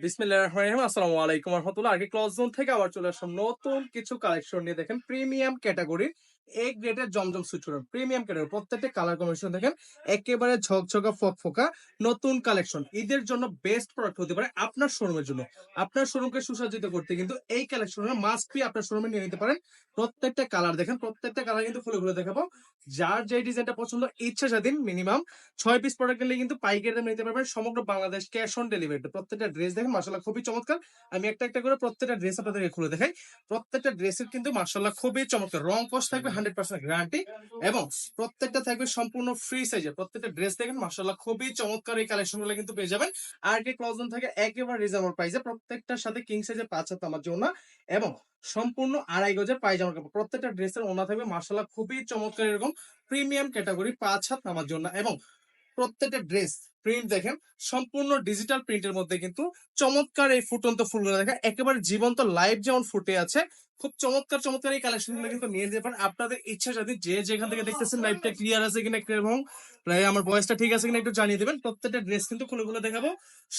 বিসমিল্লাহির রহমানির আসসালামু আলাইকুম রহমতুল্লাহ। আগে ক্লজ জোন থেকে আবার চলে আসলাম নতুন কিছু কালেকশন নিয়ে। দেখেন প্রিমিয়াম ক্যাটাগরির এ গ্রেডের জমজম সুইচ প্রিমিয়াম ক্যাটাগরি প্রত্যেকটা কালার কম্বিনেশন দেখেন, একেবারে ঝকঝকা, ফকফকা, নতুন কালেকশন ঈদের জন্য বেস্ট প্রোডাক্ট হতে পারে আপনার শোরুমের জন্য। আপনার শোরুমকে সুসজ্জিত করতে কিন্তু এই কালেকশনের মাস্ক বি আপনার শোরুমে নিয়ে নিতে পারেন। প্রত্যেকটা কালার দেখেন, প্রত্যেকটা কালার কিন্তু খুলে খুলে দেখাবো। যার যে ডিজাইনটা পছন্দ, ইচ্ছা স্বাধীন মিনিমাম ছয় পিস প্রোডাক্ট নিলে কিন্তু পাইকারি দামে নিতে পারবেন। সমগ্র বাংলাদেশ ক্যাশ অন ডেলিভারি প্রত্যেকটা ড্রেস দেখেন মাসাল্লাহ খুবই চমৎকার। আমি একটা একটা করে প্রত্যেকটা ড্রেস আপনাদেরকে খুলে দেখাই। প্রত্যেকটা ড্রেসের কিন্তু মাসাল্লাহ খুবই চমৎকার। রং কস থাকবে হান্ড্রেড পার্সেন্ট গ্যারান্টি এবং প্রত্যেকটা থাকবে সম্পূর্ণ ফ্রি সাইজে প্রত্যেকটা ড্রেস দেখেন মাসাল্লাহ খুবই চমৎকার এই কালেকশনগুলো কিন্তু পেয়ে যাবেন। আর কে ক্লজন থেকে, একেবারে রিজনেবল প্রাইসে প্রত্যেকটার সাথে কিং সাইজের পাঁচ হাত আমার জন্য এবং সম্পূর্ণ আড়াই গজের পায়জামা কাপড়। প্রত্যেকটা ড্রেসের ওনা থাকবে মাসাল্লাহ খুবই চমৎকার এরকম প্রিমিয়াম ক্যাটাগরি পাঁচ হাত নামার জন্য এবং প্রত্যেকটা ড্রেস প্রিন্ট দেখেন, সম্পূর্ণ ডিজিটাল প্রিন্টের মধ্যে কিন্তু চমৎকার এই ফুটন্ত ফুলগুলো দেখেন, একেবারে জীবন্ত লাইভ যেমন ফুটে আছে, খুব চমৎকার চমৎকার এই কালেকশনগুলো কিন্তু নিয়ে যেতে পারেন। আপনাদের ইচ্ছা যদি যে যেখান থেকে দেখতেছেন লাইভটা ক্লিয়ার আছে কিনা এবং আমার বয়সটা ঠিক আছে কিনা একটু জানিয়ে দেবেন, প্রত্যেকটা ড্রেস কিন্তু খুলে খুলে দেখাবো।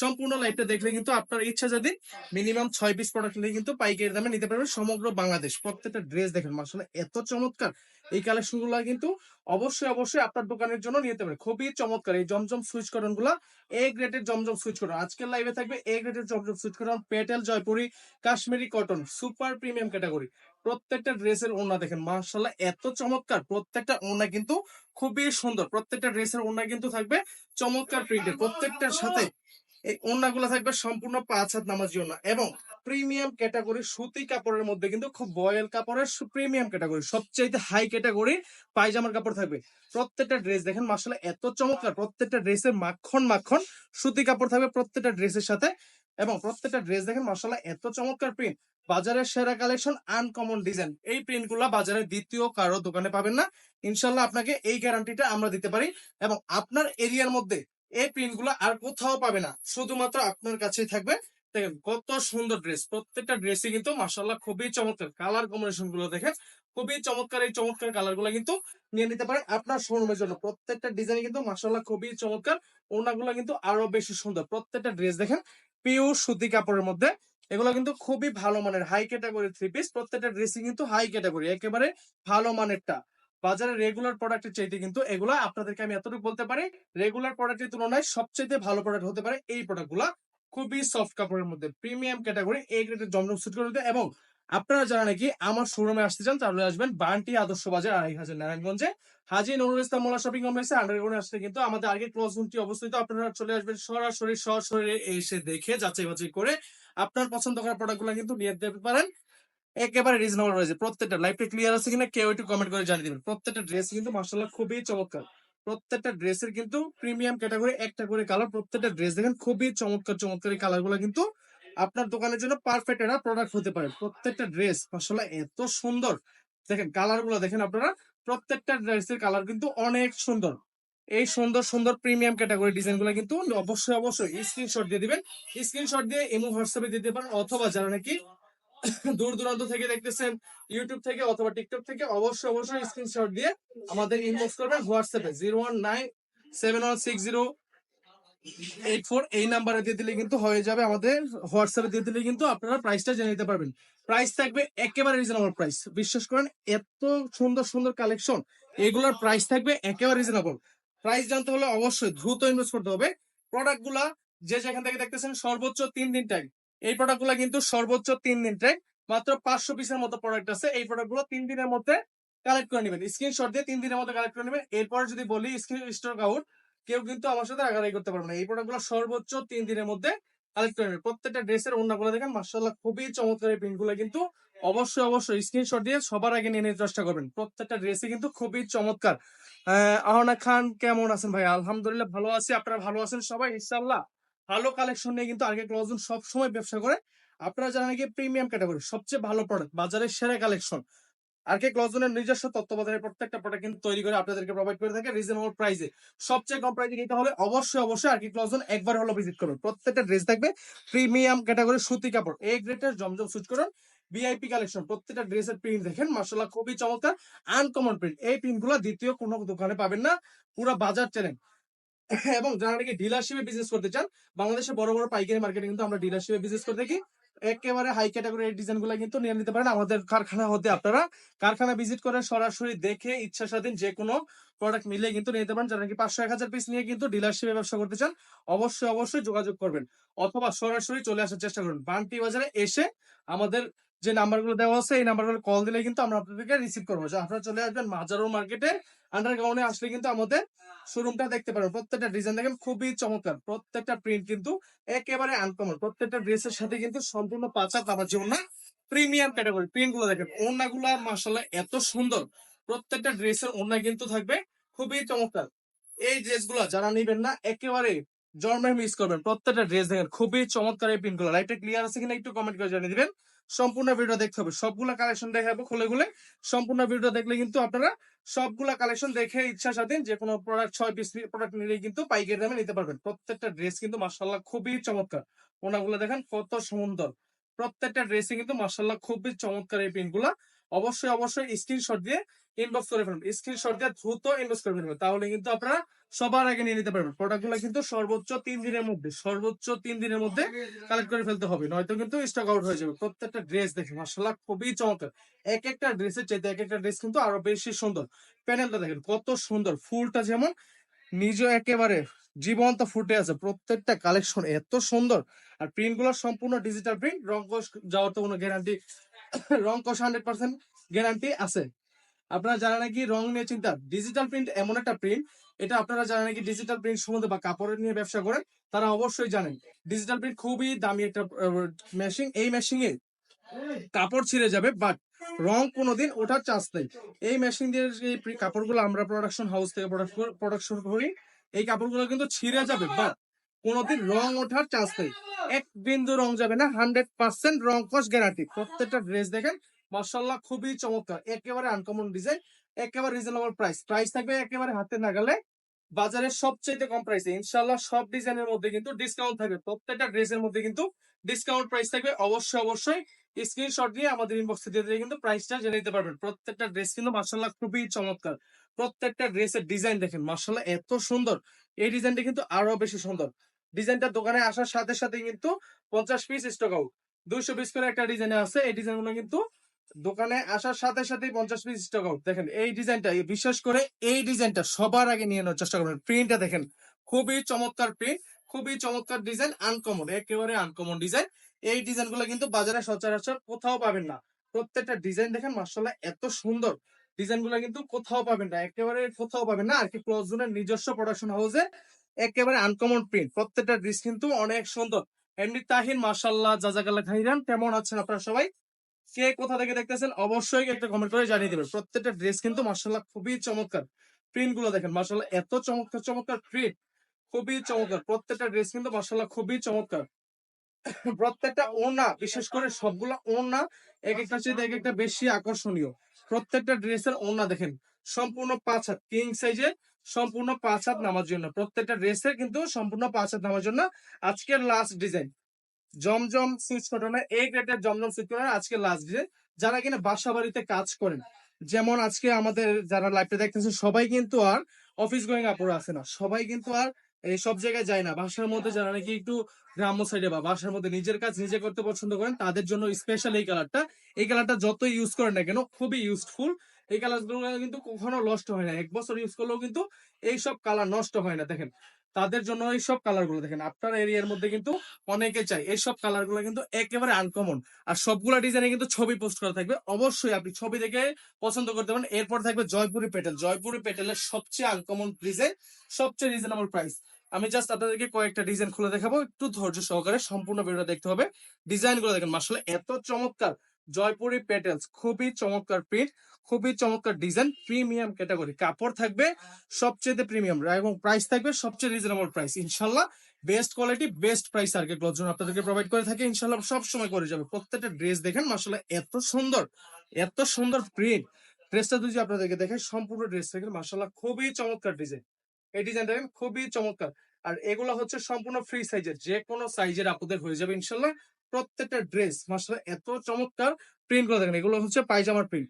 সম্পূর্ণ লাইভটা দেখলে কিন্তু আপনার ইচ্ছা যদি মিনিমাম ছয় পিস প্রোডাক্ট নিয়ে কিন্তু পাইকারি দামে নিতে পারবেন সমগ্র বাংলাদেশ। প্রত্যেকটা ড্রেস দেখেন মাসালে এত চমৎকার। এই কালেকশনগুলা কিন্তু অবশ্যই অবশ্যই আপনার দোকানের জন্য নিতে পারেন। খুবই চমৎকার, এই জমজম সুইচ করন গুলা এ গ্রেডের জমজম সুইচ করো। আজকের লাইভে থাকবে এ গ্রেডের জমজম সুইচ করো। Patel Jaipuri Kashmiri cotton super premium category প্রত্যেকটা ড্রেসের ওনা দেখেন মার্শাল্লাহ এত চমৎকার। প্রত্যেকটা ওনা কিন্তু খুবই সুন্দর। প্রত্যেকটা ড্রেসের ওনা কিন্তু থাকবে চমৎকার প্রিন্টের প্রত্যেকটার সাথে এই ওড়নাগুলো থাকবে সম্পূর্ণ পাঁচ হাত নামাজ জন্য এবং প্রিমিয়াম ক্যাটাগরি সুতি কাপড়ের মধ্যে কিন্তু খুব বয়েল কাপড়ের প্রিমিয়াম ক্যাটাগরি সবচেয়ে হাই ক্যাটাগরি পায়জামার কাপড় থাকবে। প্রত্যেকটা ড্রেস দেখেন মাসালে এত চমৎকার। প্রত্যেকটা ড্রেসের মাখন মাখন সুতি কাপড় থাকবে প্রত্যেকটা ড্রেসের সাথে এবং প্রত্যেকটা ড্রেস দেখেন মাসালা এত চমৎকার প্রিন্ট বাজারের সেরা কালেকশন আনকমন ডিজাইন এই প্রিন্টগুলা বাজারের দ্বিতীয় কারও দোকানে পাবেন না। ইনশাল্লাহ আপনাকে এই গ্যারান্টিটা আমরা দিতে পারি এবং আপনার এরিয়ার মধ্যে এই প্রিন্টগুলো আর কোথাও পাবে না। শুধুমাত্র আপনার কাছেই থাকবে। দেখেন, কত সুন্দর ড্রেস প্রত্যেকটা ড্রেসই কিন্তু মাসাল্লাহ খুবই চমৎকার। কালার কম্বিনেশনগুলো দেখেন, খুবই চমৎকার। এই চমৎকার কালারগুলো কিন্তু নিয়ে নিতে পারেন আপনার শোরুমের জন্য। প্রত্যেকটা ডিজাইন কিন্তু মাসাল্লাহ খুবই চমৎকার। ওনাগুলো কিন্তু আরও বেশি সুন্দর। প্রত্যেকটা ড্রেস দেখেন পিওর সুতি কাপড়ের মধ্যে। এগুলো কিন্তু খুবই ভালো মানের হাই ক্যাটাগরি থ্রি পিস প্রত্যেকটা ড্রেসই কিন্তু হাই ক্যাটাগরি একেবারে ভালো মানেরটা। বাজারে রেগুলার প্রোডাক্টের চাইতে কিন্তু এগুলা আপনাদেরকে আমি এতটুকু বলতে পারি রেগুলার প্রোডাক্টের তুলনায় সবচেয়ে ভালো প্রোডাক্ট হতে পারে এই প্রোডাক্টগুলা খুবই সফট কাপড়ের মধ্যে প্রিমিয়াম ক্যাটাগরি এই গ্রেডের জমজম সুট করে দিতে এবং আপনারা যারা নাকি আমার শোরুমে আসতে চান তাহলে আসবেন বান্টি আদর্শ বাজার আড়াই হাজার নারায়ণগঞ্জে। হাজি নুরুল ইসলাম মোল্লা শপিং কমপ্লেক্সে আন্ডারগ্রাউন্ডে আসতে কিন্তু আমাদের আগে ক্লোজ রুমটি অবস্থিত। আপনারা চলে আসবেন সরাসরি সরাসরি এসে দেখে যাচাই বাছাই করে আপনার পছন্দ করা প্রোডাক্টগুলো কিন্তু নিয়ে যেতে পারেন। একেবারে রিজনেবল রয়েছে। প্রত্যেকটা লাইফটা ক্লিয়ার আছে কিনা কেউ একটু কমেন্ট করে জানিয়ে দিবেন। প্রত্যেকটা ড্রেস কিন্তু মার্শাল্লাহ খুবই চমৎকার। প্রত্যেকটা ড্রেসের কিন্তু প্রিমিয়াম ক্যাটাগরি একটা করে কালার প্রত্যেকটা ড্রেস দেখেন খুবই চমৎকার চমৎকার এই কালারগুলো কিন্তু আপনার দোকানের জন্য পারফেক্ট একটা প্রোডাক্ট হতে পারে। প্রত্যেকটা ড্রেস মার্শাল্লাহ এত সুন্দর। দেখেন কালারগুলো দেখেন আপনারা, প্রত্যেকটা ড্রেসের কালার কিন্তু অনেক সুন্দর। এই সুন্দর সুন্দর প্রিমিয়াম ক্যাটাগরি ডিজাইনগুলো কিন্তু অবশ্যই অবশ্যই স্ক্রিনশট দিয়ে দিবেন। স্ক্রিনশট দিয়ে ইমো হোয়াটসঅ্যাপে দিতে পারেন অথবা যারা নাকি দূর দূরান্ত থেকে দেখতেছেন ইউটিউব থেকে অথবা টিকটক থেকে অবশ্যই অবশ্যই স্ক্রিনশট দিয়ে আমাদের ইনবক্স করবেন হোয়াটসঅ্যাপে zero one nine seven one six zero eight four এই নাম্বারে দিয়ে দিলে কিন্তু হয়ে যাবে আমাদের হোয়াটসঅ্যাপে দিয়ে দিলে কিন্তু আপনারা প্রাইসটা জেনে নিতে পারবেন। প্রাইস থাকবে একেবারে রিজনেবল প্রাইস বিশ্বাস করেন, এত সুন্দর সুন্দর কালেকশন এগুলোর প্রাইস থাকবে একেবারে রিজনেবল প্রাইস জানতে হলে অবশ্যই দ্রুত ইনভেস্ট করতে হবে। প্রোডাক্টগুলা যে যেখান থেকে দেখতেছেন, সর্বোচ্চ তিন দিন টাইম এই প্রোডাক্ট কিন্তু সর্বোচ্চ তিন দিন টাইম মাত্র পাঁচশো পিসের মতো প্রোডাক্ট আছে। এই প্রোডাক্টগুলো তিন দিনের মধ্যে কালেক্ট করে নেবেন। স্ক্রিনশট দিয়ে তিন দিনের মধ্যে কালেক্ট করে নেবেন। এরপর যদি বলি স্ক্রিন স্টক আউট কেউ কিন্তু আমার সাথে আগারাই করতে পারবে না। এই প্রোডাক্ট সর্বোচ্চ তিন দিনের মধ্যে কালেক্ট করে নেবেন। প্রত্যেকটা ড্রেসের অন্যগুলো দেখেন মার্শাল্লাহ খুবই চমৎকার এই প্রিন্টগুলো কিন্তু অবশ্যই অবশ্যই স্ক্রিনশট দিয়ে সবার আগে নিয়ে নিতে চেষ্টা করবেন। প্রত্যেকটা ড্রেসই কিন্তু খুবই চমৎকার। আহ আহনা খান কেমন আছেন ভাই? আলহামদুলিল্লাহ ভালো আছি। আপনারা ভালো আছেন সবাই ইনশাল্লাহ ভালো কালেকশন নিয়ে কিন্তু আগে ক্লজন সব সময় ব্যবসা করে। আপনারা জানেন কি প্রিমিয়াম ক্যাটাগরি সবচেয়ে ভালো প্রোডাক্ট বাজারের সেরা কালেকশন আর কে ক্লজনের নিজস্ব তত্ত্বাবধানের প্রত্যেকটা প্রোডাক্ট কিন্তু তৈরি করে আপনাদেরকে প্রোভাইড করে থাকে রিজনেবল প্রাইসে সবচেয়ে কম প্রাইসে নিতে হলে অবশ্যই অবশ্যই আর কি ক্লজন একবার হলো ভিজিট করুন। প্রত্যেকটা ড্রেস থাকবে প্রিমিয়াম ক্যাটাগরি সুতি কাপড় এই গ্রেটের জমজম সুইচ করুন ভিআইপি কালেকশন প্রত্যেকটা ড্রেসের প্রিন্ট দেখেন মার্শাল্লাহ খুবই চমৎকার আনকমন প্রিন্ট এই প্রিন্টগুলো দ্বিতীয় কোনো দোকানে পাবেন না, পুরো বাজার চ্যালেঞ্জ এবং যারা নাকি ডিলারশিপে বিজনেস করতে চান বাংলাদেশে বড় বড় পাইকারি মার্কেটে কিন্তু আমরা ডিলারশিপে বিজনেস করে থাকি। একেবারে হাই ক্যাটাগরির ডিজাইনগুলো কিন্তু নিয়ে নিতে পারেন। আমাদের কারখানা হতে আপনারা কারখানা ভিজিট করে সরাসরি দেখে ইচ্ছা স্বাধীন যে কোনো প্রোডাক্ট মিলিয়ে কিন্তু নিতে পারেন। যারা নাকি পাঁচশো, এক হাজার পিস নিয়ে কিন্তু ডিলারশিপে ব্যবসা করতে চান, অবশ্যই অবশ্যই যোগাযোগ করবেন অথবা সরাসরি চলে আসার চেষ্টা করুন। বান্টি বাজারে এসে আমাদের যে নাম্বারগুলো দেওয়া আছে, এই নাম্বারগুলো কল দিলে কিন্তু আমরা আপনাদেরকে রিসিভ করব। আপনারা চলে আসবেন মাজারো মার্কেটে আন্ডারগ্রাউন্ডে আসলে কিন্তু আমাদের শোরুমটা দেখতে পারবেন। প্রত্যেকটা ডিজাইন দেখেন খুবই চমৎকার। প্রত্যেকটা প্রিন্ট কিন্তু একেবারে আনকমন প্রত্যেকটা ড্রেসের সাথে কিন্তু সম্পূর্ণ পাঁচা কাবার যেমন না প্রিমিয়াম ক্যাটাগরি প্রিন্টগুলো দেখেন। মাসাল্লাহ এত সুন্দর। প্রত্যেকটা ড্রেসের ওড়না কিন্তু থাকবে খুবই চমৎকার। এই ড্রেসগুলো যারা নিবেন না একেবারে জন্মে মিস করবেন। প্রত্যেকটা ড্রেস দেখেন খুবই চমৎকার এই প্রিন্টগুলো লাইটটা ক্লিয়ার আছে কিনা একটু কমেন্ট করে জানিয়ে দিবেন। সম্পূর্ণ ভিডিও দেখতে হবে। সবগুলা কালেকশন দেখাবো খুলে খুলে। সম্পূর্ণ ভিডিও দেখলে কিন্তু আপনারা সবগুলা কালেকশন দেখে ইচ্ছা স্বাধীন যে কোনো প্রোডাক্ট ছয় পিস প্রোডাক্ট নিলে কিন্তু পাইকারি দামে নিতে পারবেন। প্রত্যেকটা ড্রেস কিন্তু মার্শাল্লাহ খুবই চমৎকার। ওনাগুলো দেখেন কত সুন্দর। প্রত্যেকটা ড্রেসে কিন্তু মার্শাল্লাহ খুবই চমৎকার এই পিনগুলা অবশ্যই অবশ্যই স্ক্রিনশট দিয়ে ইনবক্স করে ফেলবেন স্ক্রিনশট দিয়ে দ্রুত ইনবক্স করে ফেলবেন তাহলে কিন্তু আপনারা সবার আগে নিয়ে নিতে পারবেন। প্রোডাক্টগুলো কিন্তু সর্বোচ্চ তিন দিনের মধ্যে, সর্বোচ্চ তিন দিনের মধ্যে কালেক্ট করে ফেলতে হবে। নয়তো কিন্তু স্টক আউট হয়ে যাবে। প্রত্যেকটা ড্রেস দেখে মার্শাল্লাহ খুবই চমৎকার। এক একটা ড্রেসের চাইতে এক একটা ড্রেস কিন্তু আরও বেশি সুন্দর। প্যানেলটা দেখেন, কত সুন্দর। ফুলটা যেমন নিজে একেবারে জীবন্ত ফুটে আছে। প্রত্যেকটা কালেকশন এত সুন্দর। আর প্রিন্টগুলো সম্পূর্ণ ডিজিটাল প্রিন্ট রং যাওয়ার তো কোনো গ্যারান্টি রং কষ হান্ড্রেড পার্সেন্ট গ্যারান্টি আছে। আপনারা যারা নাকি রং নিয়ে চিন্তা ডিজিটাল প্রিন্ট এমন একটা প্রিন্ট এটা আপনারা যারা নাকি ডিজিটাল প্রিন্ট সম্বন্ধে বা কাপড়ের নিয়ে ব্যবসা করেন, তারা অবশ্যই জানেন। ডিজিটাল প্রিন্ট খুবই দামি একটা মেশিন এই মেশিনে কাপড় ছিঁড়ে যাবে বাট রং কোনোদিন ওঠার চান্স নেই। এই মেশিন দিয়ে এই কাপড়গুলো আমরা প্রোডাকশন হাউস থেকে প্রোডাকশন করি এই কাপড়গুলো কিন্তু ছিঁড়ে যাবে বাট কোনোদিন রং ওঠার চান্স নেই। এক বিন্দু রং যাবে না হান্ড্রেড পার্সেন্ট রং কস গ্যারান্টি প্রত্যেকটা ড্রেস দেখেন মার্শাল্লাহ খুবই চমৎকার। একেবারে আনকমন ডিজাইন একেবারে রিজনেবল প্রাইস প্রাইস থাকবে একেবারে হাতে নাগালে বাজারের সবচেয়ে কম প্রাইসে ইনশাল্লাহ সব ডিজাইনের মধ্যে কিন্তু ডিসকাউন্ট থাকবে। প্রত্যেকটা ড্রেসের মধ্যে কিন্তু ডিসকাউন্ট প্রাইস থাকবে। অবশ্যই অবশ্যই স্ক্রিনশট দিয়ে আমাদের ইনবক্সে দিয়ে দিলে কিন্তু প্রাইসটা জেনে নিতে পারবেন। প্রত্যেকটা ড্রেস কিন্তু মার্শাল্লাহ খুবই চমৎকার। প্রত্যেকটা ড্রেসের ডিজাইন দেখেন মার্শাল্লাহ এত সুন্দর। এই ডিজাইনটা কিন্তু আরও বেশি সুন্দর। ডিজাইনটা দোকানে আসার সাথে সাথে কিন্তু পঞ্চাশ পিস স্টক আউট দুইশো পিস করে একটা ডিজাইনে আছে। এই ডিজাইনগুলো কিন্তু দোকানে আসার সাথে সাথে পঞ্চাশ পিস স্টক আউট দেখেন, এই ডিজাইনটা বিশেষ করে এই ডিজাইনটা সবার আগে নিয়ে নেওয়ার চেষ্টা করবেন। প্রিন্টটা দেখেন, খুবই চমৎকার প্রিন্ট খুবই চমৎকার ডিজাইন আনকমন একেবারে আনকমন ডিজাইন এই ডিজাইনগুলো কিন্তু বাজারে সচরাচর কোথাও পাবেন না। প্রত্যেকটা ডিজাইন দেখেন মার্শাল্লাহ এত সুন্দর। ডিজাইন ডিজাইনগুলো কিন্তু কোথাও পাবেন না, একেবারে কোথাও পাবেন না। আর কি ক্লোজ জোনের নিজস্ব প্রোডাকশন হাউসে একেবারে আনকমন প্রিন্ট প্রত্যেকটা ড্রেস কিন্তু অনেক সুন্দর। এমনি তাহিন মার্শাল্লাহ জাজাকাল্লা খাইরান, কেমন আছেন আপনারা সবাই? কে কোথা থেকে দেখতেছেন, অবশ্যই একটা কমেন্ট করে জানিয়ে দেবেন। প্রত্যেকটা ড্রেস কিন্তু মার্শাল্লাহ খুবই চমৎকার। প্রিন্টগুলো দেখেন মার্শাল্লাহ এত চমৎকার চমৎকার প্রিন্ট খুবই চমৎকার। প্রত্যেকটা ড্রেস কিন্তু মার্শাল্লাহ খুবই চমৎকার। প্রত্যেকটা ওড়না, বিশেষ করে সবগুলা ওড়না এক একটা চেয়ে এক একটা বেশি আকর্ষণীয়। প্রত্যেকটা ড্রেসের ওড়না দেখেন, সম্পূর্ণ পাঁচ হাত কিং সাইজে সম্পূর্ণ পাঁচ হাত নামার জন্য। প্রত্যেকটা ড্রেসের কিন্তু সম্পূর্ণ পাঁচ হাত নামার জন্য আজকের লাস্ট ডিজাইন জমজম সুইচ কটনের এই গ্রেডের জমজম সুইচ কটনের আজকে লাস্ট ডিজাইন যারা কিনা বাসা বাড়িতে কাজ করেন। যেমন আজকে আমাদের যারা লাইভটা দেখতেছে সবাই কিন্তু আর অফিস গোয়িং আপুরা আছে না। সবাই কিন্তু আর সব জায়গায় যায় না। বাসার মধ্যে যারা নাকি একটু গ্রাম্য সাইডে বা বাসার মধ্যে নিজের কাজ নিজে করতে পছন্দ করেন, তাদের জন্য স্পেশাল এই কালারটা এই কালারটা যত ইউজ করেন না কেন, খুবই ইউজফুল এই কালারগুলো কিন্তু কখনো নষ্ট হয় না। এক বছর ইউজ করলেও কিন্তু এইসব কালার নষ্ট হয় না, দেখেন। তাদের জন্য এই সব কালারগুলো দেখেন। আপনার এরিয়ার মধ্যে কিন্তু অনেকে চাই এইসব কালারগুলো কিন্তু একেবারে আনকমন আর সবগুলা ডিজাইনে কিন্তু ছবি পোস্ট করা থাকবে। অবশ্যই আপনি ছবি দেখে পছন্দ করতে পারেন। এরপর থাকবে জয়পুরি পেটেল জয়পুরি পেটেলের সবচেয়ে আনকমন ডিজাইন সবচেয়ে রিজনেবল প্রাইস আমি জাস্ট আপনাদেরকে কয়েকটা ডিজাইন খুলে দেখাবো। একটু ধৈর্য সহকারে সম্পূর্ণ ভিডিও দেখতে হবে। ডিজাইনগুলো দেখেন মাসালে এত চমৎকার। জয়পুরি পেটেলস খুবই চমৎকার প্রিন্ট খুবই চমৎকার ডিজাইন প্রিমিয়াম ক্যাটাগরি কাপড় থাকবে সবচেয়ে প্রিমিয়াম এবং প্রাইস থাকবে সবচেয়ে রিজনেবল প্রাইস ইনশাল্লাহ বেস্ট কোয়ালিটি বেস্ট প্রাইস আর কি ক্লথ আপনাদেরকে প্রোভাইড করে থাকে। ইনশাল্লাহ সব সময় করে যাবে। প্রত্যেকটা ড্রেস দেখেন মাসাল্লাহ এত সুন্দর এত সুন্দর প্রিন্ট ড্রেসটা যদি আপনাদেরকে দেখে সম্পূর্ণ ড্রেস দেখেন মাসাল্লাহ খুবই চমৎকার ডিজাইন এই ডিজাইন দেখেন, খুবই চমৎকার। আর এগুলো হচ্ছে সম্পূর্ণ ফ্রি সাইজের যে কোনো সাইজের আপনাদের হয়ে যাবে ইনশাল্লাহ প্রত্যেকটা ড্রেস মাসাল্লাহ এত চমৎকার প্রিন্টগুলো দেখেন। এগুলো হচ্ছে পায়জামার প্রিন্ট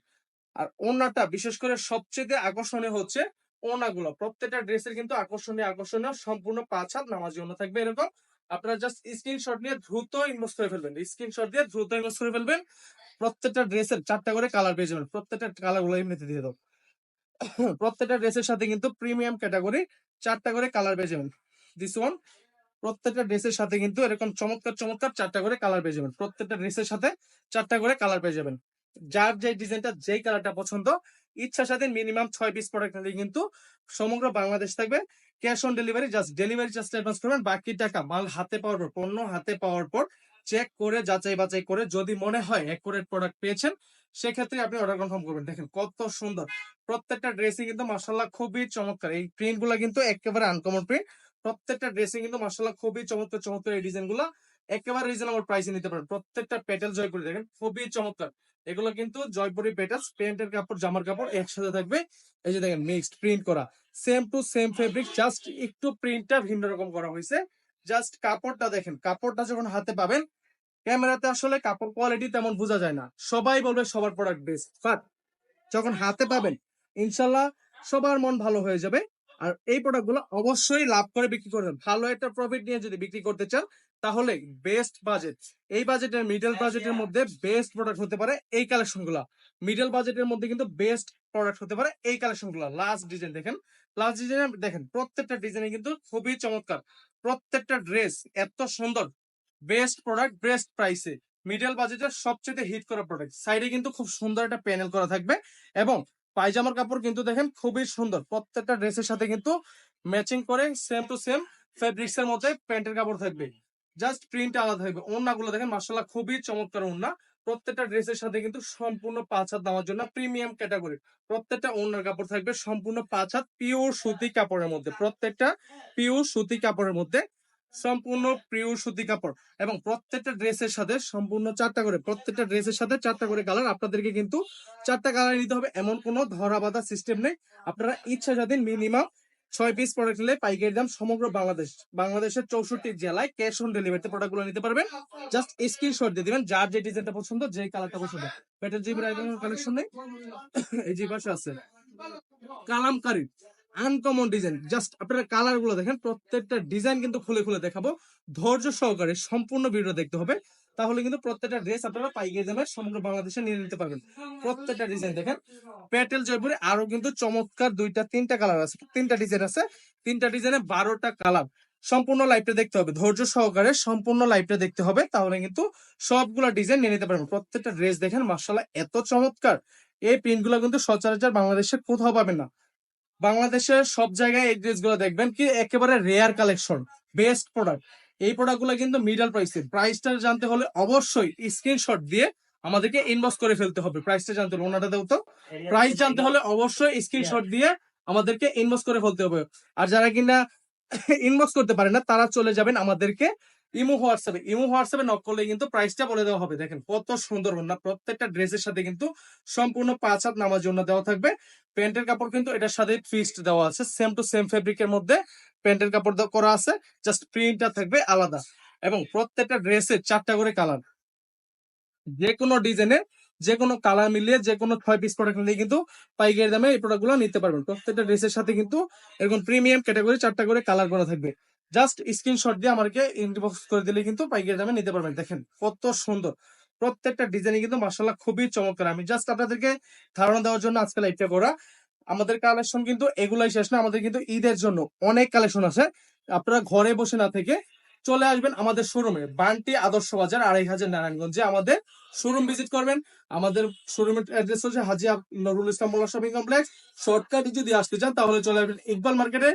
আর ওড়নাটা বিশেষ করে সবচেয়ে আকর্ষণীয় হচ্ছে ওনাগুলো। প্রত্যেকটা ড্রেসের কিন্তু আকর্ষণীয় আকর্ষণীয় সম্পূর্ণ পাঁচ হাত নামাজ জন্য থাকবে এরকম। আপনারা জাস্ট স্ক্রিনশট নিয়ে দ্রুত ইনভেস্ট করে ফেলবেন। স্ক্রিনশট দিয়ে দ্রুত ইনভেস্ট করে ফেলবেন। প্রত্যেকটা ড্রেসের চারটা করে কালার পেয়ে যাবেন। প্রত্যেকটা কালারগুলো এমনিতে দিয়ে দাও প্রত্যেকটা ড্রেসের সাথে কিন্তু প্রিমিয়াম ক্যাটাগরি চারটা করে কালার পেয়ে যাবেন। দিস ওয়ান প্রত্যেকটা ড্রেসের সাথে কিন্তু এরকম চমৎকার চমৎকার চারটা করে কালার পেয়ে যাবেন। প্রত্যেকটা ড্রেসের সাথে চারটা করে কালার পেয়ে যাবেন। যার যে ডিজাইনটা, যেই কালারটা পছন্দ ইচ্ছা সাথে মিনিমাম ছয় পিস প্রোডাক্ট নিলে কিন্তু সমগ্র বাংলাদেশ থাকবে। Cash on delivery just delivery charge advance করবেন বাকি টাকা মাল হাতে পাওয়ার পর, পণ্য হাতে পাওয়ার পর চেক করে, যাচাই বাছাই করে যদি মনে হয় অ্যাকুরেট প্রোডাক্ট পেয়েছেন, সেক্ষেত্রে আপনি অর্ডার কনফার্ম করবেন। দেখেন কত সুন্দর। প্রত্যেকটা ড্রেসই কিন্তু মার্শাল্লাহ খুবই চমৎকার। এই প্রিন্টগুলা কিন্তু একেবারে আনকমন প্রিন্ট প্রত্যেকটা ড্রেসিং কিন্তু মার্শাল্লাহ খুবই চমৎকার চমৎকার এই ডিজাইনগুলো। একেবারে রিজনেবল প্রাইসে নিতে পারেন। প্রত্যেকটা পেটেল জয়পুরি দেখেন, খুবই চমৎকার। এগুলো কিন্তু জয়পুরি পেটেলস প্যান্টের কাপড়, জামার কাপড় একসাথে থাকবে। এই যে দেখেন মিক্সড প্রিন্ট করা। Same to same fabric just একটু প্রিন্টটা ভিন্ন রকম করা হয়েছে। জাস্ট কাপড়টা দেখেন, কাপড়টা যখন হাতে পাবেন, ক্যামেরাতে আসলে কাপড় কোয়ালিটি তেমন বোঝা যায় না। সবাই বলবে সবার প্রোডাক্ট বেস্ট বাট যখন হাতে পাবেন ইনশাল্লাহ সবার মন ভালো হয়ে যাবে। আর এই প্রোডাক্টগুলো অবশ্যই লাভ করে বিক্রি করবেন। ভালো একটা প্রফিট নিয়ে যদি বিক্রি করতে চান তাহলে বেস্ট বাজেট এই বাজেটের মিডল বাজেটের মধ্যে বেস্ট প্রোডাক্ট হতে পারে এই কালেকশনগুলা। মিডল বাজেটের মধ্যে কিন্তু বেস্ট প্রোডাক্ট হতে পারে এই কালেকশনগুলা। লাস্ট ডিজাইন দেখেন লাস্ট ডিজাইন দেখেন প্রত্যেকটা ডিজাইনে কিন্তু খুবই চমৎকার। প্রত্যেকটা ড্রেস এত সুন্দর বেস্ট প্রোডাক্ট বেস্ট প্রাইসে মিডল বাজেটের সবচেয়ে হিট করা প্রোডাক্ট সাইডে কিন্তু খুব সুন্দর একটা প্যানেল করা থাকবে এবং পায়জামার কাপড় কিন্তু দেখেন খুবই সুন্দর। প্রত্যেকটা ড্রেসের সাথে কিন্তু ম্যাচিং করে সেম টু সেম ফেব্রিক্স এর মধ্যে প্যান্টের কাপড় থাকবে। জাস্ট প্রিন্ট আলাদা থাকবে। ওড়নাগুলো দেখেন মার্শাল্লাহ খুবই চমৎকার ওড়না। প্রত্যেকটা ড্রেসের সাথে কিন্তু সম্পূর্ণ পাঁচ হাত দেওয়ার জন্য প্রিমিয়াম ক্যাটাগরি প্রত্যেকটা ওড়নার কাপড় থাকবে সম্পূর্ণ পাঁচ হাত পিওর সুতি কাপড়ের মধ্যে। প্রত্যেকটা পিওর সুতি কাপড়ের মধ্যে সম্পূর্ণ প্রিয় সুতি কাপড় এবং প্রত্যেকটা ড্রেসের সাথে সম্পূর্ণ চারটা করে, প্রত্যেকটা ড্রেসের সাথে চারটা করে কালার আপনাদেরকে কিন্তু চারটা কালার নিতে হবে। এমন কোনো ধরা বাঁধা সিস্টেম নেই। আপনারা ইচ্ছা স্বাধীন মিনিমাম ছয় পিস প্রোডাক্ট নিলে পাইকারি দাম সমগ্র বাংলাদেশ, বাংলাদেশের চৌষট্টি জেলায় ক্যাশ অন ডেলিভারিতে প্রোডাক্টগুলো নিতে পারবেন। জাস্ট স্ক্রিনশট দিয়ে দিবেন, যার যে ডিজাইনটা পছন্দ যে কালারটা পছন্দ। পেটের জিবির কালেকশন নেই? এই পাশে আছে। কালামকারী। আনকমন ডিজাইন জাস্ট আপনারা কালারগুলো দেখেন, প্রত্যেকটা ডিজাইন কিন্তু খুলে খুলে দেখাবো। ধৈর্য সহকারে সম্পূর্ণ ভিডিও দেখতে হবে। তাহলে কিন্তু প্রত্যেকটা ড্রেস আপনারা পাইকারি দামে সমগ্র বাংলাদেশে নিয়ে নিতে পারবেন। প্রত্যেকটা ডিজাইন দেখেন। প্যাটেল জয়পুরে আরও কিন্তু চমৎকার দুইটা, তিনটা কালার আছে। তিনটা ডিজাইন আছে। তিনটা ডিজাইনে বারোটা কালার সম্পূর্ণ লাইভটা দেখতে হবে। ধৈর্য সহকারে সম্পূর্ণ লাইভটা দেখতে হবে। তাহলে কিন্তু সবগুলা ডিজাইন নিয়ে নিতে পারবেন। প্রত্যেকটা ড্রেস দেখেন মার্শাল্লাহ এত চমৎকার। এই প্রিন্টগুলো কিন্তু সচরাচর বাংলাদেশে কোথাও পাবেন না। বাংলাদেশের সব জায়গায় এই ড্রেসগুলো দেখবেন কি একেবারে রেয়ার কালেকশন বেস্ট প্রোডাক্ট এই প্রোডাক্টগুলো কিন্তু মিডল প্রাইসের প্রাইসটা জানতে হলে অবশ্যই স্ক্রিনশট দিয়ে আমাদেরকে ইনবক্স করে ফেলতে হবে। প্রাইসটা জানতে হলে ওনাটা দেও তো। প্রাইস জানতে হলে অবশ্যই স্ক্রিনশট দিয়ে আমাদেরকে ইনবক্স করে ফেলতে হবে। আর যারা কিনা ইনবক্স করতে পারে না তারা চলে যাবেন আমাদেরকে ইমো হোয়াটসঅ্যাপে ইমো হোয়াটসঅ্যাপে নক করলে কিন্তু প্রাইসটা বলে দেওয়া হবে। দেখেন কত সুন্দর ওনা প্রত্যেকটা ড্রেসের সাথে কিন্তু সম্পূর্ণ পাঁচ হাত নামার জন্য দেওয়া থাকবে। প্যান্টের কাপড় কিন্তু এটার সাথে ফিক্সড দেওয়া আছে। সেম টু সেম ফেব্রিকের মধ্যে প্যান্টের কাপড় করা আছে। জাস্ট প্রিন্টটা থাকবে আলাদা। এবং প্রত্যেকটা ড্রেসের চারটা করে কালার যে কোনো ডিজাইনের যে কোনো কালার মিলিয়ে যে কোনো ছয় পিস প্রোডাক্ট নিয়ে কিন্তু পাইকারি দামে এই প্রোডাক্টগুলো নিতে পারবেন। প্রত্যেকটা ড্রেসের সাথে কিন্তু এরকম প্রিমিয়াম ক্যাটাগরি চারটা করে কালার করা থাকবে। জাস্ট স্ক্রিনশট দিয়ে আমাকে ইনবক্স করে দিলে কিন্তু পাইকারি দামে নিতে পারবেন। দেখেন কত সুন্দর। প্রত্যেকটা ডিজাইনে কিন্তু মাসাল্লাহ খুবই চমৎকার। আমি জাস্ট আপনাদেরকে ধারণা দেওয়ার জন্য আজকে লাইভটা করা। আমাদের কালেকশন কিন্তু এগুলাই শেষ না, আমাদের কিন্তু ঈদের জন্য অনেক কালেকশন আছে। আপনারা ঘরে বসে না থেকে চলে আসবেন আমাদের শোরুমে বান্টি আদর্শ বাজার, আড়াই হাজার নারায়ণগঞ্জে আমাদের শোরুম ভিজিট করবেন। আমাদের শোরুমের অ্যাড্রেস হচ্ছে হাজি নজরুল ইসলাম মোল্লা শপিং কমপ্লেক্স শর্টকাটে যদি আসতে চান তাহলে চলে আসবেন ইকবাল মার্কেটে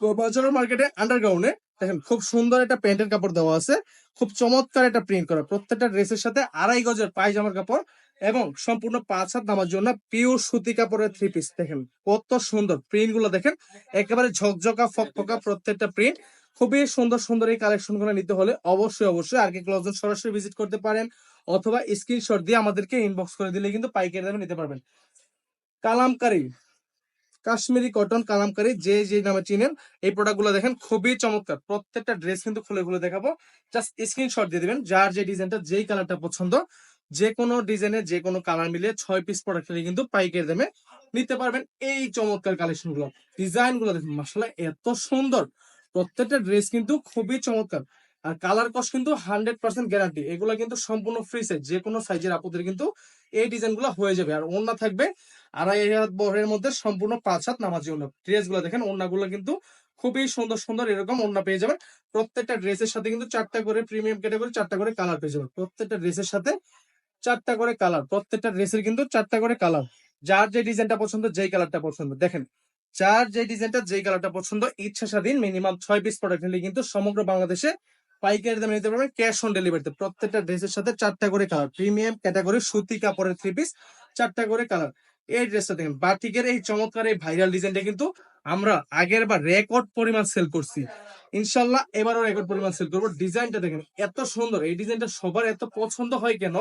বাজার মার্কেটে আন্ডারগ্রাউন্ডে দেখেন খুব সুন্দর একটা প্যান্টের কাপড় দেওয়া আছে, খুব চমৎকার একটা প্রিন্ট করা। প্রত্যেকটা ড্রেসের সাথে আড়াই গজের পায়জামার কাপড় এবং সম্পূর্ণ পাঁচ হাত নামার জন্য পিওর সুতি কাপড়ের থ্রি পিস দেখেন কত সুন্দর প্রিন্টগুলো দেখেন, একেবারে ঝকঝকা, ফকফকা প্রত্যেকটা প্রিন্ট খুবই সুন্দর সুন্দর এই কালেকশনগুলো নিতে হলে অবশ্যই অবশ্যই আর কে ক্লজেট সরাসরি ভিজিট করতে পারেন অথবা স্ক্রিনশট দিয়ে আমাদেরকে ইনবক্স করে দিলে কিন্তু পাইকারি দামে নিতে পারবেন। কালামকারী কাশ্মীরি কটন কালামকারী, যে যে নামে চিনেন, এই প্রোডাক্টগুলো দেখেন খুবই চমৎকার। প্রত্যেকটা ড্রেস কিন্তু খুলে খুলে দেখাবো। জাস্ট স্ক্রিনশট দিয়ে দিবেন, যার যে ডিজাইনটা যেই কালারটা পছন্দ, যে কোনো ডিজাইনের যে কোনো কালার মিলিয়ে ছয় পিস প্রোডাক্ট নিয়ে কিন্তু পাইকারি দামে নিতে পারবেন এই চমৎকার কালেকশনগুলো। ডিজাইনগুলো দেখুন মাসালা এত সুন্দর। প্রত্যেকটা ড্রেস কিন্তু খুবই চমৎকার। আর কালার কস্ট কিন্তু হান্ড্রেড পার্সেন্ট গ্যারান্টি এগুলো কিন্তু সম্পূর্ণ ফ্রি সাইজ যে কোনো সাইজের আপুদের কিন্তু এই ডিজাইনগুলো হয়ে যাবে। আর ওন্না থাকবে আড়াই হাত মধ্যে সম্পূর্ণ পাঁচ হাত নামাজি ওন্না ড্রেসগুলো দেখেন ওন্নাগুলো কিন্তু খুবই সুন্দর সুন্দর এরকম ওন্না পেয়ে যাবেন। প্রত্যেকটা ড্রেসের সাথে কিন্তু চারটা করে প্রিমিয়াম ক্যাটাগরি চারটা করে কালার পেয়ে যাবেন। প্রত্যেকটা ড্রেসের সাথে চারটা করে কালার প্রত্যেকটা ড্রেসের কিন্তু চারটা করে কালার যার যে ডিজাইনটা পছন্দ, যেই কালারটা পছন্দ। দেখেন, যার যে ডিজাইনটা যেই কালারটা পছন্দ ইচ্ছা স্বাধীন মিনিমাম ছয় পিস প্রোডাক্ট নিলে কিন্তু সমগ্র বাংলাদেশে পাইকারি দামে নিতে পারবেন ক্যাশ অন ডেলিভারিতে প্রত্যেকটা ড্রেসের সাথে চারটা করে কালার প্রিমিয়াম ক্যাটাগরি সুতি কাপড়ের থ্রি পিস চারটা করে কালার এই ড্রেসটা দেখেন, বাটিকের এই চমৎকার এই ভাইরাল ডিজাইনটা কিন্তু আমরা আগের বার রেকর্ড পরিমাণ সেল করছি। ইনশাল্লাহ এবারও রেকর্ড পরিমাণ সেল করব। ডিজাইনটা দেখেন, এত সুন্দর। এই ডিজাইনটা সবার এত পছন্দ হয় কেন?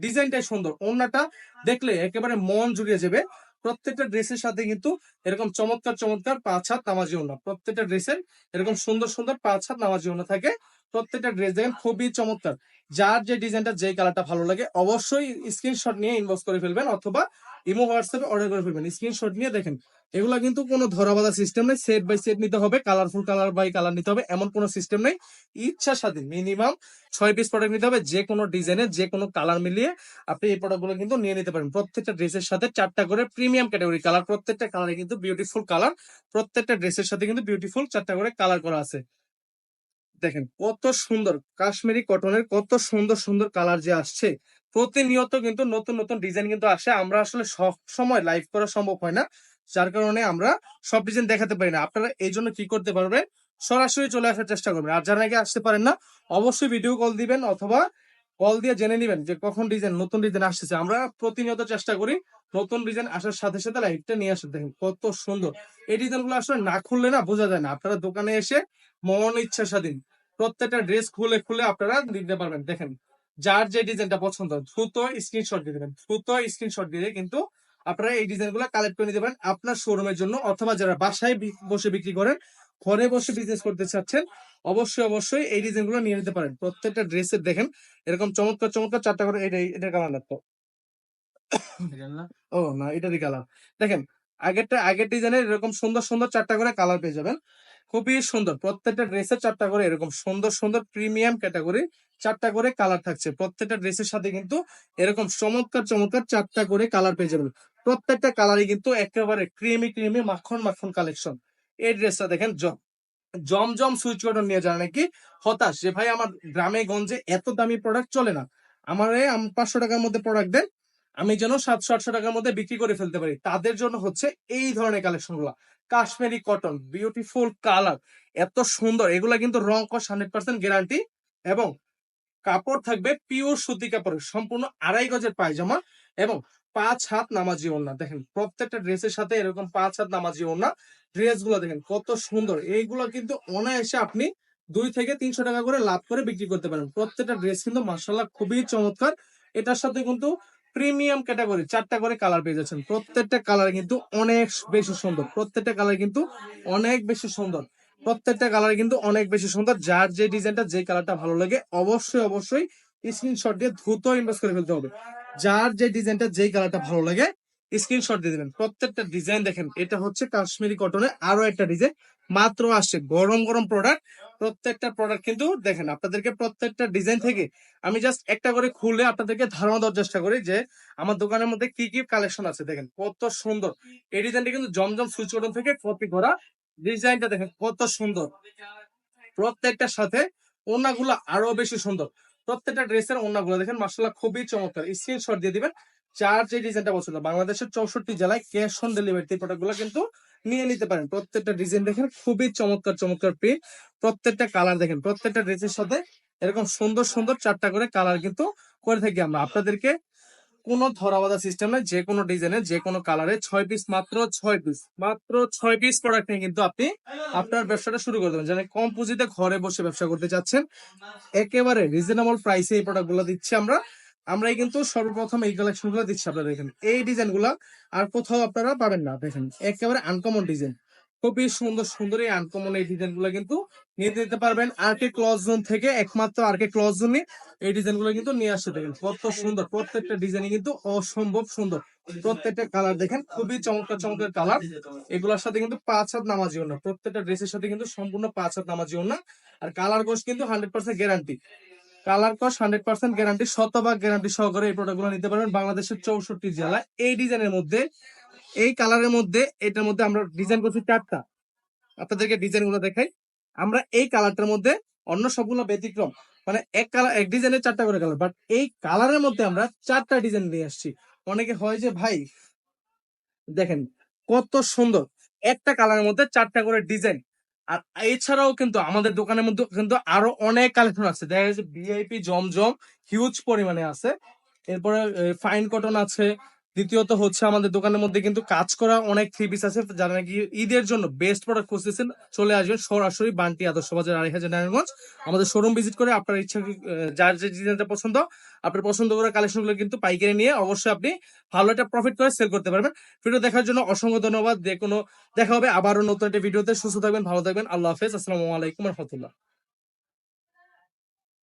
ডিজাইনটাই সুন্দর। অন্যটা দেখলে একেবারে মন জুড়িয়ে যাবে। প্রত্যেকটা ড্রেসের সাথে কিন্তু এরকম চমৎকার চমৎকার পাঁচ হাত নামাজি ওনা প্রত্যেকটা ড্রেসের এরকম সুন্দর সুন্দর পাঁচ হাত নামাজি ওনা থাকে। প্রত্যেকটা ড্রেস দেখেন খুবই চমৎকার। যার যে ডিজাইনটা যে কালারটা ভালো লাগে, অবশ্যই স্ক্রিনশট নিয়ে ইনবক্স করে ফেলবেন অথবা ইমো হোয়াটসঅ্যাপে অর্ডার করে ফেলবেন। স্ক্রিনশট নিয়ে দেখেন এগুলা কিন্তু কোনো ধরাবাধা সিস্টেম নেই। সেট বাই সেট নিতে হবে কালারফুল কালার বাই কালার নিতে হবে, এমন কোনো সিস্টেম নেই। ইচ্ছা স্বাধীন মিনিমাম ছয় পিস প্রোডাক্ট নিতে হবে যে কোনো ডিজাইনের যে কোনো কালার মিলিয়ে আপনি এই প্রোডাক্টগুলো কিন্তু নিয়ে নিতে পারেন প্রত্যেকটা ড্রেসের সাথে চারটা করে প্রিমিয়াম ক্যাটাগরি কালার প্রত্যেকটা কালারে কিন্তু বিউটিফুল কালার প্রত্যেকটা ড্রেসের সাথে কিন্তু বিউটিফুল চারটা করে কালার করা আছে। দেখেন, কত সুন্দর কাশ্মীরি কটনের কত সুন্দর সুন্দর কালার যে আসছে, প্রতিনিয়ত কিন্তু নতুন নতুন ডিজাইন কিন্তু আসে। আমরা আসলে সব সময় লাইভ করা সম্ভব হয় না। যার কারণে আমরা সব ডিজাইন দেখাতে পারি না। আপনারা এই জন্য কি করতে পারবেন? সরাসরি চলে আসার চেষ্টা করবেন। আর যারা নাকি আসতে পারেন না, অবশ্যই ভিডিও কল দিবেন অথবা কল দিয়ে জেনে নেবেন যে কখন ডিজাইন নতুন ডিজাইন আসতেছে। আমরা প্রতিনিয়ত চেষ্টা করি নতুন ডিজাইন আসার সাথে সাথে লাইভটা নিয়ে আসতে দেখেন কত সুন্দর। এই ডিজাইনগুলো আসলে না খুললে না বোঝা যায় না। আপনারা দোকানে এসে মন ইচ্ছা স্বাধীন। প্রত্যেকটা ড্রেস খুলে খুলে আপনারা দিতে পারবেন। দেখেন, যার যে ডিজাইনটা পছন্দ, দ্রুত স্ক্রিনশট দিয়ে দেবেন। দ্রুত স্ক্রিনশট দিয়ে কিন্তু আপনারা এই ডিজাইনগুলো কালেক্ট করে নিতে পারেন আপনার শোরুমের জন্য অথবা যারা বাসায় বসে বিক্রি করেন ঘরে বসে বিজনেস করতে চাচ্ছেন অবশ্যই অবশ্যই এই ডিজাইনগুলো নিয়ে নিতে পারেন। প্রত্যেকটা ড্রেসের দেখেন এরকম চমৎকার চমৎকার চারটা করে এটা এটা কালার লাগতো ও না এটারই কালার দেখেন আগেরটা আগের ডিজাইনের এরকম সুন্দর সুন্দর চারটা করে কালার পেয়ে যাবেন। খুবই সুন্দর প্রত্যেকটা ড্রেসের চারটা করে এরকম সুন্দর সুন্দর প্রিমিয়াম ক্যাটাগরি চারটা করে কালার থাকছে। প্রত্যেকটা ড্রেসের সাথে কিন্তু এরকম চমৎকার চমৎকার চারটা করে কালার পেয়ে যাবেন। প্রত্যেকটা কালারই কিন্তু একেবারে ক্রিমি ক্রিমি মাখন মাখন কালেকশন এই ড্রেসটা দেখেন জ- জমজম সুইচ কটন নিয়ে যারা নাকি হতাশ যে, ভাই, আমার গ্রামে, গঞ্জে এত দামি প্রোডাক্ট চলে না। আমার পাঁচশো টাকার মধ্যে প্রোডাক্ট দেন, আমি যেন সাতশো, আটশো টাকার মধ্যে বিক্রি করে ফেলতে পারি। তাদের জন্য হচ্ছে এই ধরনের কালেকশনগুলা। কাশ্মীরি কটন বিউটিফুল কালার এত সুন্দর। এগুলা কিন্তু রং কস হান্ড্রেড পার্সেন্ট গ্যারান্টি এবং কাপড় থাকবে পিওর সুতি কাপড়ের, সম্পূর্ণ আড়াই গজের পায়জামা এবং পাঁচ হাত নামাজি ওড়না। দেখেন, প্রত্যেকটা ড্রেসের সাথে এরকম পাঁচ হাত নামাজি ওড়না। ড্রেসগুলো দেখেন, কত সুন্দর। এইগুলো কিন্তু অনায়াসে আপনি দুই থেকে তিনশো টাকা করে লাভ করে বিক্রি করতে পারেন। প্রত্যেকটা ড্রেস কিন্তু মার্শাল্লাহ খুবই চমৎকার। এটার সাথে কিন্তু প্রিমিয়াম ক্যাটাগরি চারটা করে কালার পেয়ে যাচ্ছেন। প্রত্যেকটা কালার কিন্তু অনেক বেশি সুন্দর। প্রত্যেকটা কালার কিন্তু অনেক বেশি সুন্দর। প্রত্যেকটা কালার কিন্তু অনেক বেশি সুন্দর। যার যে ডিজাইনটা, যে কালারটা ভালো লাগে, অবশ্যই অবশ্যই স্ক্রিনশট দিয়ে দ্রুত ইনভেস্ট করে ফেলতে হবে। যার যে ডিজাইনটা, যেই কালারটা ভালো লাগে, স্ক্রিনশট দিয়ে দিবেন। প্রত্যেকটা ডিজাইন দেখেন, এটা হচ্ছে কাশ্মীরি কটনের আরও একটা ডিজাইন। মাত্র আসছে গরম গরম প্রোডাক্ট প্রত্যেকটা প্রোডাক্ট কিন্তু দেখেন, আপনাদেরকে প্রত্যেকটা ডিজাইন থেকে আমি জাস্ট একটা করে খুলে আপনাদেরকে ধারণা দেওয়ার চেষ্টা করি যে আমার দোকানের মধ্যে কি কি কালেকশন আছে। দেখেন, কত সুন্দর। এই ডিজাইনটা কিন্তু জমজম সুইচ কটন থেকে কপি করা ডিজাইনটা দেখেন, কত সুন্দর। প্রত্যেকটার সাথে ওনাগুলো আরও বেশি সুন্দর। প্রত্যেকটা ড্রেসের ওনাগুলো দেখেন মার্শাল্লাহ খুবই চমৎকার। স্ক্রিনশট দিয়ে দিবেন। চার যে ডিজাইনটা পছন্দ, বাংলাদেশের চৌষট্টি জেলায় ক্যাশ অন ডেলিভারি প্রোডাক্টগুলো কিন্তু নিয়ে নিতে পারেন। প্রত্যেকটা ডিজাইন দেখেন, খুবই চমৎকার চমৎকার প্রিন্ট প্রত্যেকটা কালার দেখেন, প্রত্যেকটা ড্রেসের সাথে এরকম সুন্দর সুন্দর চারটা করে কালার কিন্তু করে থাকি আমরা। আপনাদেরকে কোনো ধরাবাধা সিস্টেম নেই, যে কোনো ডিজাইনে যে কোনো কালারে ছয় পিস মাত্র ছয় পিস মাত্র ছয় পিস প্রোডাক্ট নিয়ে কিন্তু আপনি আপনার ব্যবসাটা শুরু করে দেবেন। যেন কম পুঁজিতে ঘরে বসে ব্যবসা করতে চাচ্ছেন, একেবারে রিজনেবল প্রাইসে এই প্রোডাক্টগুলো দিচ্ছি আমরা। আমরাই কিন্তু সর্বপ্রথম এই কালেকশনগুলো দিচ্ছি আপনারা দেখেন এই ডিজাইনগুলা আর কোথাও আপনারা পাবেন না, দেখেন। একেবারে আনকমন ডিজাইন খুবই সুন্দর সুন্দর এই আনকমন এই ডিজাইনগুলো কিন্তু নিয়ে নিতে পারবেন। আর কে জোন থেকে একমাত্র আর কে ক্লজ জোনে এই ডিজাইনগুলো কিন্তু নিয়ে আসতে দেখেন কত সুন্দর, প্রত্যেকটা ডিজাইন কিন্তু অসম্ভব সুন্দর। প্রত্যেকটা কালার দেখেন, খুবই চমৎকার চমৎকার কালার এগুলোর সাথে কিন্তু পাঁচ হাত নামাজি না প্রত্যেকটা ড্রেসের সাথে কিন্তু সম্পূর্ণ পাঁচ হাত নামাজি না আর কালার কোর্স কিন্তু হান্ড্রেড পার্সেন্ট গ্যারান্টি কালার কস হান্ড্রেড পার্সেন্ট গ্যারান্টি শতভাগ গ্যারান্টি সহকারে এই প্রোডাক্টগুলো নিতে পারবেন বাংলাদেশের চৌষট্টি জেলায়। এই ডিজাইনের মধ্যে এই কালারের মধ্যে, এটার মধ্যে আমরা ডিজাইন করছি চারটা। আপনাদেরকে ডিজাইনগুলো দেখাই। আমরা এই কালারটার মধ্যে অন্য সবগুলো ব্যতিক্রম মানে এক কালার এক ডিজাইনের চারটা করে কালার বাট এই কালারের মধ্যে আমরা চারটা ডিজাইন নিয়ে আসছি। অনেকে হয় যে, ভাই, দেখেন কত সুন্দর, একটা কালারের মধ্যে চারটা করে ডিজাইন আর এছাড়াও কিন্তু আমাদের দোকানের মধ্যে কিন্তু আরও অনেক কালেকশন আছে। দেখা যাচ্ছে ভিআইপি জমজম হিউজ পরিমাণে আছে। এরপরে ফাইন কটন আছে দ্বিতীয়ত হচ্ছে আমাদের দোকানের মধ্যে কিন্তু কাজ করা অনেক থ্রি পিস আছে, যারা নাকি ঈদের জন্য বেস্ট প্রোডাক্ট খুঁজতেছেন, চলে আসবেন সরাসরি বান্টি আদর্শ বাজার আড়াই হাজার নারায়ণগঞ্জ। আমাদের শোরুম ভিজিট করে আপনার ইচ্ছা যার যে ডিজাইনটা পছন্দ, আপনার পছন্দ করা কালেকশনগুলো কিন্তু পাইকারি নিয়ে অবশ্যই আপনি ভালো একটা প্রফিট করে সেল করতে পারবেন। ভিডিও দেখার জন্য অসংখ্য ধন্যবাদ, যে কোনো, দেখা হবে আবারও নতুন একটা ভিডিওতে সুস্থ থাকবেন, ভালো থাকবেন, আল্লাহ হাফেজ, আসসালামু আলাইকুম রহমতুল্লাহ।